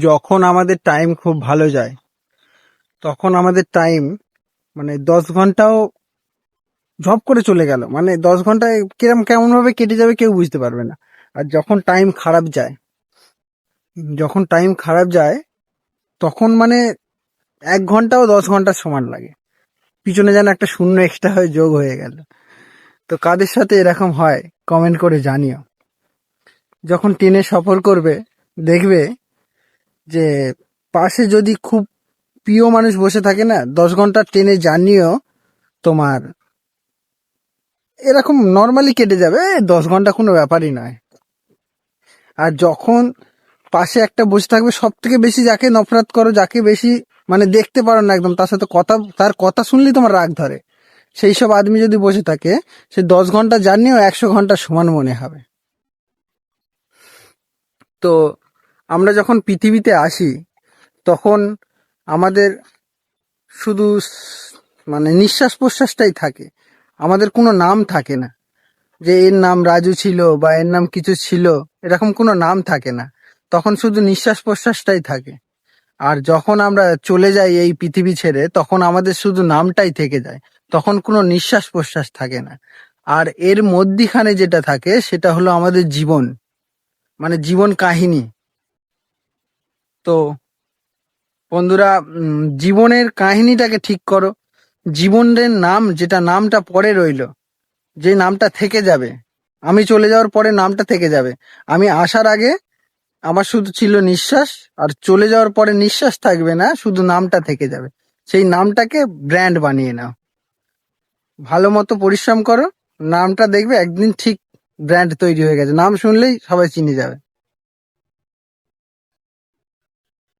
যখন আমাদের টাইম খুব ভালো যায়, তখন আমাদের টাইম মানে দশ ঘন্টাও ঝপ করে চলে গেল। মানে দশ ঘন্টায় কিরম কেমন ভাবে কেটে যাবে কেউ বুঝতে পারবে না। আর যখন টাইম খারাপ যায়, যখন টাইম খারাপ যায়, তখন মানে এক ঘন্টাও দশ ঘণ্টা সমান লাগে। পিছনে যেন একটা শূন্য এক্সট্রা হয়ে যোগ হয়ে গেল। তো কাদের সাথে এরকম হয় কমেন্ট করে জানিও। যখন ট্রেনে সফর করবে, দেখবে যে পাশে যদি খুব প্রিয় মানুষ বসে থাকে না, দশ ঘণ্টা ট্রেনে জার্নিও তোমার এরকম নর্মালি কেটে যাবে দশ ঘণ্টা কোনো ব্যাপারই নয়। আর যখন পাশে একটা বসে থাকবে সব থেকে বেশি যাকে নফরত করো, যাকে বেশি মানে দেখতে পারো না একদম, তার সাথে কথা, তার কথা শুনলেই তোমার রাগ ধরে। সেই সব আদমি যদি বসে থাকে, সে দশ ঘণ্টা জার্নিও একশো ঘণ্টা সমান মনে হবে। তো আমরা যখন পৃথিবীতে আসি, তখন আমাদের শুধু মানে নিঃশ্বাস প্রশ্বাসটাই থাকে। আমাদের কোনো নাম থাকে না। যে এর নাম রাজু ছিল বা এর নাম কিছু ছিল, এরকম কোনো নাম থাকে না। তখন শুধু নিঃশ্বাস প্রশ্বাসটাই থাকে। আর যখন আমরা চলে যাই এই পৃথিবী ছেড়ে, তখন আমাদের শুধু নামটাই থেকে যায়। তখন কোনো নিঃশ্বাস প্রশ্বাস থাকে না। আর এর মধ্যিখানে যেটা থাকে, সেটা হলো আমাদের জীবন। মানে জীবন কাহিনী। তো বন্ধুরা জীবনের কাহিনীটাকে ঠিক করো। জীবনের নাম, যেটা নামটা পরে রইল, যে নামটা থেকে যাবে। আমি চলে যাওয়ার পরে নামটা থেকে যাবে। আমি আসার আগে আমার শুধু ছিল নিঃশ্বাস, আর চলে যাওয়ার পরে নিঃশ্বাস থাকবে না, শুধু নামটা থেকে যাবে। সেই নামটাকে ব্র্যান্ড বানিয়ে নাও। ভালো মতো পরিশ্রম করো। নামটা দেখবে একদিন ঠিক ব্র্যান্ড তৈরি হয়ে গেছে। নাম শুনলেই সবাই চিনে যাবে।